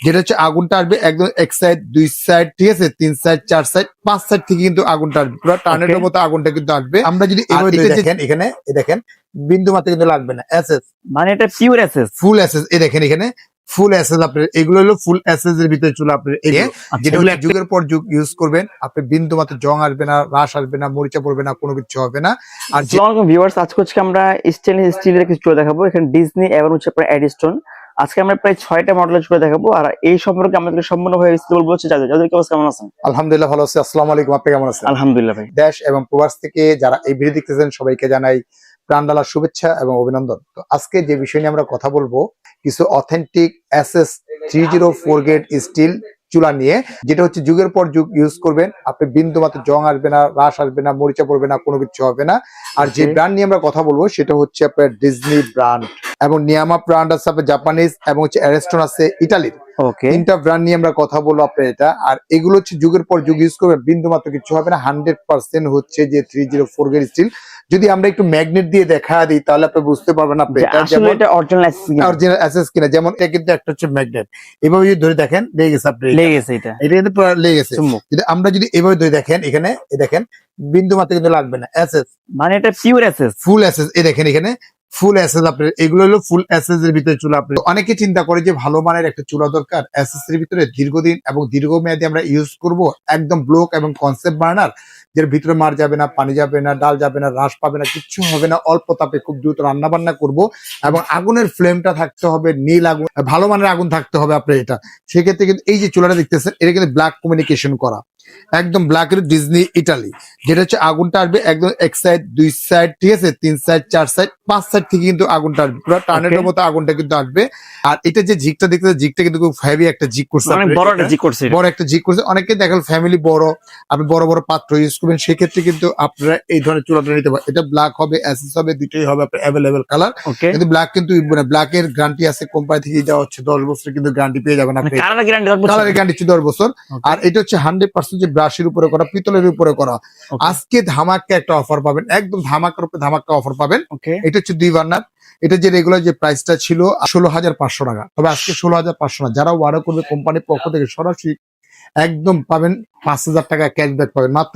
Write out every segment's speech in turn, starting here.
যেটা হচ্ছে আগুনটা আসবে একদম এক সাইড দুই সাইড ঠিক আছে? তিন সাইড চার সাইড পাঁচ সাইড থেকে কিন্তু আগুনটা আসবে। পুরো টার্নেটের মতো আগুনটা কিন্তু আসবে। আমরা যদি দেখেন এখানে এই দেখেন বিন্দু মাত্রা কিন্তু লাগবে না। এসএস মানে এটা পিওর এসএস ফুল এসএস এই দেখেন এখানে ফুল এসএস আপনার এগুলো হলো ফুল এসএস এর ভিতরে চুলা আপনার এই আচ্ছা, যুগের পর যুগ ইউজ করবেন আপনি বিন্দু মাত্র জং আসবে না রাস আসবে না মরিচা পড়বে না কোনো কিছু হবে না। আর ভিউয়ার্স আজকে আমরা স্টেনলেস স্টিলের কিছু চুলা দেখাবো। এখানে ডিজনি এবং হচ্ছে আপনার এডিস্টোন আজকে আমরা প্রায় ছয়টা মডেলের চুলা দেখাবো আর এই সম্পর্কে আমাদের সম্পূর্ণভাবে বিস্তারিত বলব হচ্ছে যাদের যাদের কেউ কেমন আছেন? আলহামদুলিল্লাহ ভালো আছে। আসসালামু আলাইকুম আপনি কেমন আছেন? আলহামদুলিল্লাহ ভাই। দেশ এবং প্রবাস থেকে যারা এই ভিডিও দেখতেছেন সবাইকে জানাই প্রাণডালার শুভেচ্ছা এবং অভিনন্দন। তো আজকে যে বিষয় নিয়ে আমরা কথা বলব কিছু authentic S S three zero four grade steel চুলা নিয়ে যেটা হচ্ছে যুগের পর যুগ ইউজ করবেন। আপনি বিন্দু মাত্র জং আসবে না রাস আসবে না মরিচা পড়বে না কোনো কিছু হবে না। আর যে ব্র্যান্ড নিয়ে আমরা কথা বলব সেটা হচ্ছে আপনার ডিজনি ব্র্যান্ড এবং নিয়ামা ব্র্যান্ড আছে আপনার জাপানিজ এবং হচ্ছে অ্যারেস্টন আছে ইটালির ওকে তিনটা ব্র্যান্ড নিয়ে আমরা কথা বলব আপনার এটা। আর এগুলো হচ্ছে যুগের পর যুগ ইউজ করবে বিন্দু মাত্র কিছু হবে না হান্ড্রেড পার্সেন্ট হচ্ছে যে three zero four grade steel যদি আমরা একটু ম্যাগনেট দিয়ে দেখা দিই তাহলে আপনি বুঝতে পারবেন আপনি এটা অরিজিনাল অ্যাসেস কিনা। যেমন এটা কিন্তু একটা হচ্ছে ম্যাগনেট এভাবে যদি ধরে দেখেন লেগে গেছে আপনি লেগে গেছে এটা। এটা কিন্তু লেগে গেছে। যদি আমরা যদি এভাবে ধরে দেখেন এখানে দেখেন বিন্দু মাত্র কিন্তু লাগবে না। অ্যাসেস মানে এটা পিওর এসএস ফুল অ্যাসেস এই দেখেন এখানে ফুল অ্যাসেস আপনার, এগুলো হলো ফুল অ্যাসেস এর ভিতরে চুলা আপনি অনেকে চিন্তা করে যে ভালো মানের একটা চুলা দরকার অ্যাসেস এর ভিতরে দীর্ঘদিন এবং দীর্ঘমেয়াদী আমরা ইউজ করব একদম ব্লক এবং কনসেপ্ট বার্নার যের ভিতরে মার যাবে না, পানি যাবে না, ডাল যাবে না হ্রাস পাবে না, কিচ্ছু হবে না, অল্প তাপে খুব দ্রুত রান্না বান্না করব এবং আগুনের ফ্লেমটা থাকতে হবে, নীল আগুন, ভালো মানের আগুন থাকতে হবে আপনার এটা। সেক্ষেত্রে কিন্তু এই যে চুলাটা দেখতেছেন, এটা কিন্তু ব্ল্যাক কমিউনিকেশন করা। একদম ব্ল্যাক ডিজনি ইটালি যেটা হচ্ছে আগুনটা আসবে একদম এক সাইড দুই সাইড ঠিক আছে? তিন সাইড চার সাইড পাঁচ সাইড থেকে কিন্তু আগুনটা আসবে। পুরো টার্নেটের মতো আগুনটা কিন্তু আসবে। আর এটা যে জিকটা দেখতে জিকটা কিন্তু খুব হেভি একটা জিক করছে। অনেক বড় একটা জি করছে বড় একটা জিক করছে। অনেকে দেখাল ফ্যামিলি বড় আপনি বড় বড় পাত্র ইউজ করবেন সেক্ষেত্রে কিন্তু আপনারা এই ধরনের চুলাটা নিতে পারেন। এটা ব্ল্যাক হবে অ্যাসেস হবে দুটোই হবে আপনার অ্যাভেলেবেল কালার কিন্তু ব্ল্যাক কিন্তু মানে ব্ল্যাক এর গ্যারান্টি আছে কোম্পানি থেকে দেওয়া হচ্ছে দশ বছর কিন্তু গ্যারান্টি পেয়ে যাবেন আপনি। কালার গ্যারান্টি কালারের গ্যারান্টি দশ বছর। আর এটা হচ্ছে হান্ড্রেড পার্সেন্ট যে ব্রাশের উপরে করা পিতলের উপরে করা। আজকে ধামাকা একটা অফার পাবেন একদম ধামাকার উপরে ধামাকা অফার পাবেন। এটা হচ্ছে দুই বার্নার এটা যে রেগুলার যে প্রাইসটা ছিল ষোলো হাজার পাঁচশো টাকা। তবে আজকে ষোলো হাজার পাঁচশো টাকা। যারা অর্ডার করবে কোম্পানির পক্ষ থেকে সরাসরি একদম পাবেন পাঁচ হাজার টাকা ক্যাশব্যাক পাবেন। মাত্র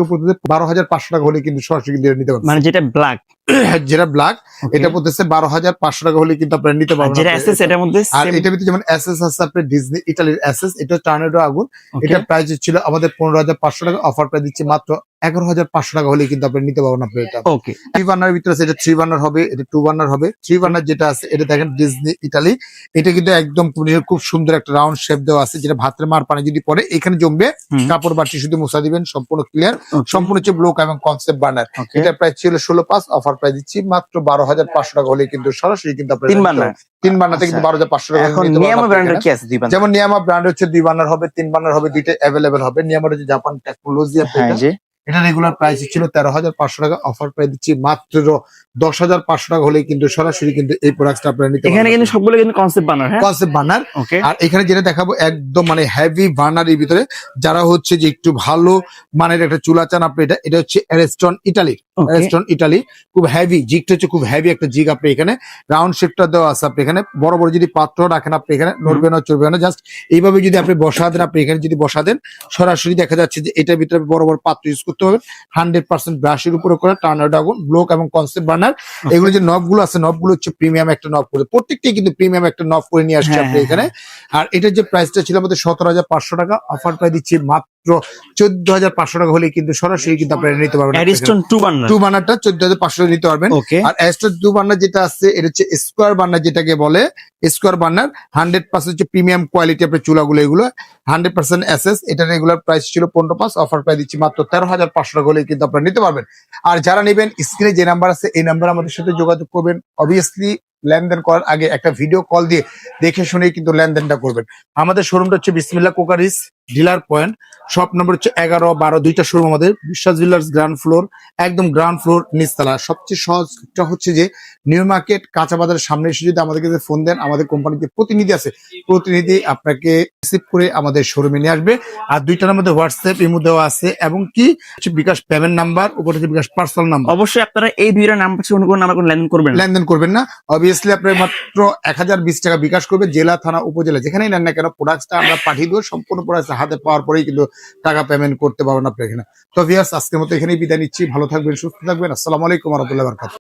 বারো হাজার পাঁচশো টাকা হলে কিন্তু সরাসরি নিতে পারবেন। মানে যেটা ব্ল্যাক যেটা ব্ল্যাক এটা পড়তেছে বারো হাজার পাঁচশো টাকা হলে কিন্তু আপনারা নিতে পারবেন যেটা এসএস এটার মধ্যে আর এটার ভিতরে যেমন এসএস আছে আপনার ডিজনি ইটালির এসএস এটা টার্নেডো আগুন। এটা প্রাইস ছিল আমাদের পনেরো হাজার পাঁচশো টাকা অফার প্রাইস দিচ্ছে মাত্র এগারো হাজার পাঁচশো টাকা হলে কিন্তু আপনি নিতে পারবেন এটা। ওকে থ্রি বার্নার ভিতরে আছে এটা থ্রি বার্নার হবে এটা টু বার্নার হবে। থ্রি বার্নার যেটা আছে এটা দেখেন ডিজনি ইটালি এটা কিন্তু একদম খুব সুন্দর একটা রাউন্ড শেপ দেওয়া আছে যেটা ভাতের মার পানি যদি পরে এখানে জমবে। কাপড় বাটি শুধু মুছা দিবেন সম্পূর্ণ ক্লিয়ার সম্পূর্ণ হচ্ছে ব্লক এবং কনসেপ্ট বার্নার এটা প্রাইস ছিল ষোলো পাঁচ অফার প্রাইস দিচ্ছি মাত্র বারো হাজার পাঁচশো টাকা হলে কিন্তু সরাসরি কিন্তু তিন বান্না তিন বার্নাতে কিন্তু। বারো হাজার পাঁচশো টাকা যেমন নিয়ামা ব্র্যান্ড হচ্ছে দুই বান্নার হবে তিন বান্নার হবে দুইটা অ্যাভেলেবেল হবে। নিয়ামার হচ্ছে জাপান টেকনোলজি এটা রেগুলার প্রাইস ছিল তেরো হাজার পাঁচশো টাকা। অফার প্রাইস দিচ্ছি মাত্র দশ হাজার পাঁচশো টাকা হলেই কিন্তু সরাসরি কিন্তু এই প্রোডাক্টটা আপনারা নিতে এখানে কিন্তু সবগুলো কিন্তু কনসেপ্ট বানার হ্যাঁ? কনসেপ্ট বানার ওকে আর এখানে যেটা দেখাবো একদম মানে হেভি বার্নারের ভিতরে যারা হচ্ছে যে একটু ভালো মানের একটা চুলা চান আপনি এটা এটা হচ্ছে Ariston Italy okay Ariston Italy খুব হেভি জিগটা হচ্ছে খুব হেভি একটা জিগ আপনি এখানে। রাউন্ড শেপটা দেওয়া আছে আপনি এখানে। বড় বড় যদি পাত্র রাখেন আপনি এখানে নড়বে না চড়বে না জাস্ট এইভাবে যদি আপনি বসা দেন আপনি এখানে যদি বসা দেন সরাসরি দেখা যাচ্ছে যে এটার ভিতরে বড় বড় পাত্র ইউজ করতে হবে। হান্ড্রেড পার্সেন্ট ব্রাশের উপরে করা টার্নার ডাগন ব্লক এবং কনসেপ্ট বার্নার এগুলো যে নবগুলো আছে নবগুলো হচ্ছে প্রিমিয়াম একটা নব করে। প্রত্যেকটাই কিন্তু প্রিমিয়াম একটা নব করে নিয়ে আসছে হ্যাঁ, আপনি হ্যাঁ, এখানে। আর এটার যে প্রাইসটা ছিল আমাদের সতেরো হাজার পাঁচশো টাকা অফার প্রায় দিচ্ছি মাত্র চোদ্দ হাজার পাঁচশো টাকা হলে কিন্তু সরাসরি কিন্তু আপনারা নিতে পারবেন টু বার্নারটা চোদ্দ হাজার পাঁচশো নিতে পারবেন। আর অ্যাস্ট্রো টু বার্নার যেটা আছে এটা হচ্ছে স্কোয়ার বার্নার যেটাকে বলে স্কোয়ার বার্নার হান্ড্রেড পার্সেন্ট হচ্ছে প্রিমিয়াম কোয়ালিটি আপনার চুলাগুলো এগুলো। হান্ড্রেড পার্সেন্ট এটা রেগুলার প্রাইস ছিল পনেরো পাঁচ অফার প্রাইস দিচ্ছি মাত্র তেরো হাজার পাঁচশো টাকা হলে কিন্তু আপনারা নিতে পারবেন। আর যারা নেবেন স্ক্রিনে যে নাম্বার আছে এই নাম্বার আমাদের সাথে যোগাযোগ করবেন। অবভিয়াসলি লেনদেন করার আগে একটা ভিডিও কল দিয়ে দেখে শুনে কিন্তু লেনদেনটা করবেন। আমাদের শোরুমটা হচ্ছে Bismillah কোকারিস dealer point. Shop number হচ্ছে এগারো বারো দুইটা শোরুম আমাদের। বিশ্বাস জুয়েলার্স গ্রাউন্ড ফ্লোর একদম গ্রাউন্ড ফ্লোর নিচতলা। সবচেয়ে সহজটা হচ্ছে যে নিউ মার্কেট কাঁচা বাজারের সামনে এসে যদি আমাদেরকে ফোন দেন আমাদের কোম্পানিতে প্রতিনিধি আছে। প্রতিনিধি আপনাকে রিসিভ করে আমাদের শোরুমে নিয়ে আসবে। আর দুইটার মধ্যে হোয়াটসঅ্যাপ এর মধ্যেও আছে। এবং কি? হচ্ছে বিকাশ পেমেন্ট নাম্বার উপর হচ্ছে বিকাশ পার্সোনাল নাম্বার অবশ্যই আপনারা এই দুইটা নাম্বার ছিল কোনো নাম্বার কোনো লেনদেন করবেন লেনদেন করবেন না। অবভিয়াসলি আপনার মাত্র এক হাজার বিশ টাকা বিকাশ করবে জেলা থানা উপজেলা যেখানেই নেন না কেন প্রোডাক্টটা আমরা পাঠিয়ে দেবো সম্পূর্ণ প্রোডাক্ট হাতে পাওয়ার পরেই কিন্তু টাকা পেমেন্ট করতে পারবেন আপনার এখানে। তো ভিয়াস আজকের মতো এখানেই বিদায় নিচ্ছি। ভালো থাকবেন, সুস্থ থাকবেন। আসসালামু আলাইকুম রহমতুল্লাহ বরকাত